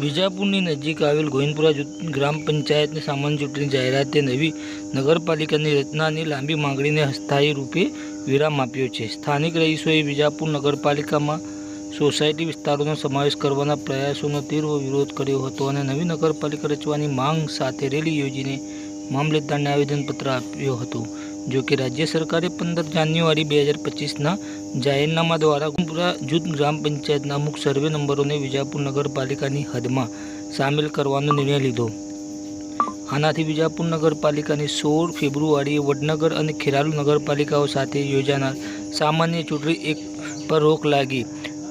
વિજાપુરની નજીક આવેલ ગોવિંદપુરા ગ્રામ પંચાયતની સામાન્ય ચૂંટણી જાહેરાતે નવી નગરપાલિકાની રચનાની લાંબી માંગણીને અસ્થાયી રૂપે વિરામ આપ્યો છે. સ્થાનિક રહીશોએ વિજાપુર નગરપાલિકામાં સોસાયટી વિસ્તારોનો સમાવેશ કરવાના પ્રયાસોનો તીવ્ર વિરોધ કર્યો હતો અને નવી નગરપાલિકા રચવાની માંગ સાથે રેલી યોજીને મામલતદારને આવેદનપત્ર આપ્યો હતો. જો રાજ્ય સરકારે પંદર જાન્યુઆરી બે હજાર પચીસના જાહેરનામા દ્વારા ગુમપુરા જૂથ ગ્રામ પંચાયતના અમુક સર્વે નંબરોને વિજાપુર નગરપાલિકાની હદમાં સામેલ કરવાનો નિર્ણય લીધો આનાથી વિજાપુર નગરપાલિકાની સોળ ફેબ્રુઆરીએ વડનગર અને ખેરાલુ નગરપાલિકાઓ સાથે યોજાનાર સામાન્ય ચૂંટણી એક પર રોક લાગી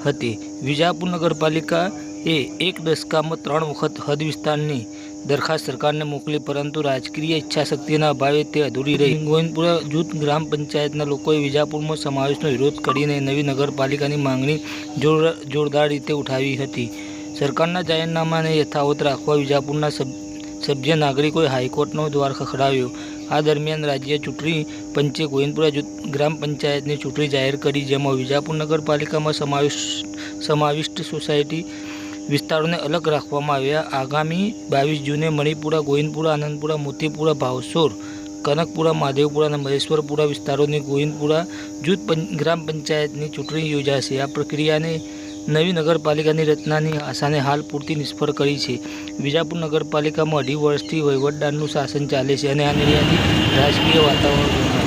હતી વિજાપુર નગરપાલિકા એ એક દશકામાં ત્રણ વખત હદ વિસ્તારની દરખાસ્ત સરકારને મોકલી, પરંતુ રાજકીય ઈચ્છાશક્તિના અભાવે તે અધૂરી રહી. ગોવિંદપુરા જૂથ ગ્રામ પંચાયતના લોકોએ વિજાપુરમાં સમાવેશનો વિરોધ કરીને નવી નગરપાલિકાની માંગણી જોર, જોરદાર રીતે ઉઠાવી હતી. સરકારના જાહેરનામાને યથાવત રાખવા વિજાપુરના સભ સભ્ય નાગરિકોએ હાઈકોર્ટનો દ્વાર ખખડાવ્યો આ દરમિયાન રાજ્ય ચૂંટણી પંચે ગોવિંદપુરા જૂથ ગ્રામ પંચાયતની ચૂંટણી જાહેર કરી, જેમાં વિજાપુર નગરપાલિકામાં સમાવેશ, સમાવિષ્ટ સોસાયટી વિસ્તારોને અલગ રાખવામાં આવ્યા. આગામી બાવીસ જૂને મણિપુરા, ગોવિંદપુરા, આનંદપુરા, મોતીપુરા, ભાવસોર, કનકપુરા મહાદેવપુરા અને મહેશ્વરપુરા વિસ્તારોની ગોવિંદપુરા જૂથ ગ્રામ પંચાયતની ચૂંટણી યોજાશે. આ પ્રક્રિયાને નવી નગરપાલિકાની રચનાની આશાને હાલ પૂરતી નિષ્ફળ કરી છે. વિજાપુર નગરપાલિકામાં અઢી વર્ષથી વહીવટદારનું શાસન ચાલે છે અને આ નિર્ણયથી રાજકીય વાતાવરણ